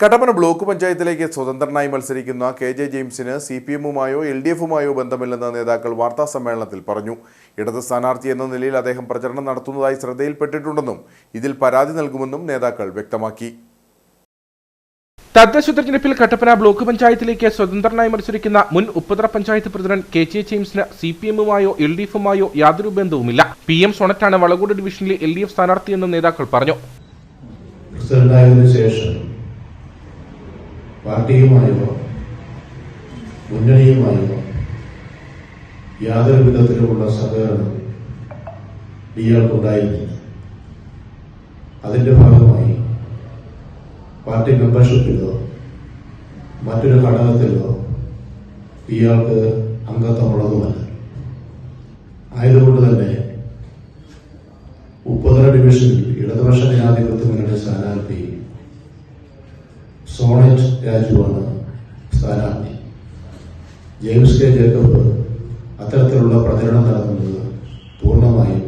Kattappana block പഞ്ചായത്തിലേക്ക് സ്വതന്ത്രനായി മത്സരിക്കുന്ന കെ ജെ ജെയിംസിന് സി പി എമ്മുമായോ എൽ ഡി എഫുമായോ ബന്ധമില്ലെന്ന് നേതാക്കൾ വാർത്താ സമ്മേളനത്തിൽ പറഞ്ഞു. ഇടത് സ്ഥാനാർത്ഥി എന്ന നിലയിൽ അദ്ദേഹം പ്രചരണം നടത്തുന്നതായി ശ്രദ്ധയിൽപ്പെട്ടിട്ടുണ്ടെന്നും ഇതിൽ പരാതി നൽകുമെന്നും നേതാക്കൾ വ്യക്തമാക്കി. തദ്ദേശ തെരഞ്ഞെടുപ്പിൽ കട്ടപ്പന ബ്ലോക്ക് പഞ്ചായത്തിലേക്ക് സ്വതന്ത്രനായി മത്സരിക്കുന്ന മുൻ Upputhara panchayat president K J ജെയിംസിന് C P എമ്മുമായോ എൽ ഡി എഫുമായോ യാതൊരു ബന്ധവുമില്ല. പി എം സോണറ്റാണ് വളകോട് ഡിവിഷനിലെ എൽ ഡി എഫ് സ്ഥാനാർത്ഥിയെന്നും നേതാക്കൾ പറഞ്ഞു. പ്രസിഡന്റായതിനു ശേഷം പാർട്ടിയുമായോ മുന്നണിയുമായോ യാതൊരു വിധത്തിലുമുള്ള സഹകരണം ഇയാൾക്കുണ്ടായിരുന്നില്ല അതിന്റെ ഭാഗമായി പാർട്ടി മെമ്പർഷിപ്പിലോ മറ്റൊരു ഘടകത്തിലോ ഇയാൾക്ക് അംഗത്വമുള്ളതുമല്ല. ആയതുകൊണ്ട് തന്നെ ഉപ്പതറ ഡിവിഷനിൽ ഇടതുപക്ഷ ജനാധിപത്യ മുന്നണി സ്ഥാനാർത്ഥി സോണറ്റ് രാജുവാണ് സ്ഥാനാർത്ഥി. ജെയിംസ് കെ ജേക്കബ് അത്തരത്തിലുള്ള പ്രചരണം നടത്തുന്നത് പൂർണമായും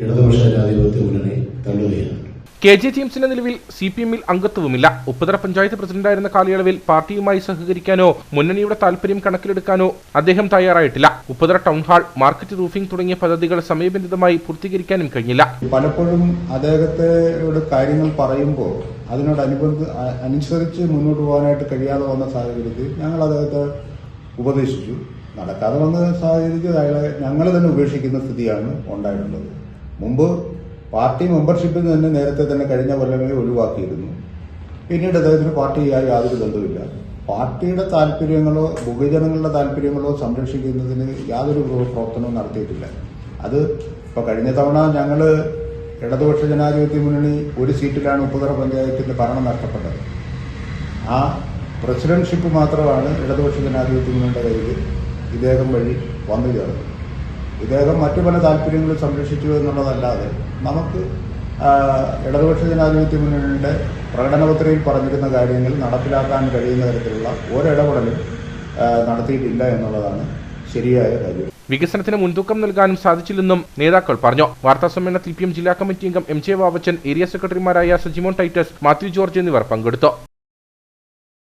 ഇടതുപക്ഷ ജനാധിപത്യ മുന്നണി തള്ളുകയാണ് കെ ജെ ജെയിംസിന്റെ നിലവിൽ സി പി എമ്മിൽ അംഗത്വവുമില്ല. ഉപ്പതറ പഞ്ചായത്ത് പ്രസിഡന്റായിരുന്ന കാലയളവിൽ പാർട്ടിയുമായി സഹകരിക്കാനോ മുന്നണിയുടെ താൽപര്യം കണക്കിലെടുക്കാനോ അദ്ദേഹം തയ്യാറായിട്ടില്ല. Upputhara town hall market roofing തുടങ്ങിയ പദ്ധതികൾ സമയബന്ധിതമായി പൂർത്തീകരിക്കാനും കഴിഞ്ഞില്ല. പലപ്പോഴും അദ്ദേഹത്തെ കാര്യങ്ങൾ പറയുമ്പോൾ അതിനോട് അനുബന്ധ അനുസരിച്ച് മുന്നോട്ട് പോകാനായിട്ട് കഴിയാതെ വന്ന സാഹചര്യത്തിൽ ഞങ്ങൾ അദ്ദേഹത്തെ ഉപദേശിച്ചു. നടക്കാതെ വന്ന സാഹചര്യത്തിൽ ഞങ്ങൾ തന്നെ ഉപേക്ഷിക്കുന്ന സ്ഥിതിയാണ് ഉണ്ടായിട്ടുള്ളത്. മുമ്പ് പാർട്ടി മെമ്പർഷിപ്പിൽ നിന്ന് നേരത്തെ തന്നെ കഴിഞ്ഞ കൊല്ലമേ ഒഴിവാക്കിയിരുന്നു. പിന്നീട് അദ്ദേഹത്തിന് പാർട്ടിയായി യാതൊരു ബന്ധവുമില്ല. പാർട്ടിയുടെ താല്പര്യങ്ങളോ ബഹുജനങ്ങളുടെ താല്പര്യങ്ങളോ സംരക്ഷിക്കുന്നതിന് യാതൊരു പ്ര- പ്രവർത്തനവും നടത്തിയിട്ടില്ല. അത് ഇപ്പൊ കഴിഞ്ഞ തവണ ഞങ്ങൾ ഇടതുപക്ഷ ജനാധിപത്യ മുന്നണി ഒരു സീറ്റിലാണ് ഉപ്പുതറ പഞ്ചായത്തിന്റെ ഭരണം നഷ്ടപ്പെട്ടത്. ആ പ്രസിഡന്റ്ഷിപ്പ് മാത്രമാണ് ഇടതുപക്ഷ ജനാധിപത്യ മുന്നണിയുടെ കയ്യിൽ ഇദ്ദേഹം വഴി വന്നു ചേർന്നത്. ഇദ്ദേഹം മറ്റു പല താല്പര്യങ്ങളും സംരക്ഷിച്ചു എന്നുള്ളതല്ലാതെ നമുക്ക് ഇടതുപക്ഷ ജനാധിപത്യ മുന്നണിയുടെ പ്രകടനപത്രയിൽ പറഞ്ഞിരുന്ന കാര്യങ്ങൾ നടപ്പിലാക്കാൻ കഴിയുന്ന തരത്തിലുള്ള ഒരിടപെടലും നടത്തിയിട്ടില്ല എന്നുള്ളതാണ് ശരിയായ കാര്യം. വികസനത്തിന് മുൻതൂക്കം നൽകാനും സാധിച്ചില്ലെന്നും നേതാക്കൾ പറഞ്ഞു. വാർത്താ സമ്മേളനത്തിൽ പി എം ജില്ലാ കമ്മിറ്റി അംഗം എം ജെ വാവച്ചൻ ഏരിയ സെക്രട്ടറിമാരായ സജിമോൻ ടൈറ്റസ് മാത്യു ജോർജ് എന്നിവർ പങ്കെടുത്തു.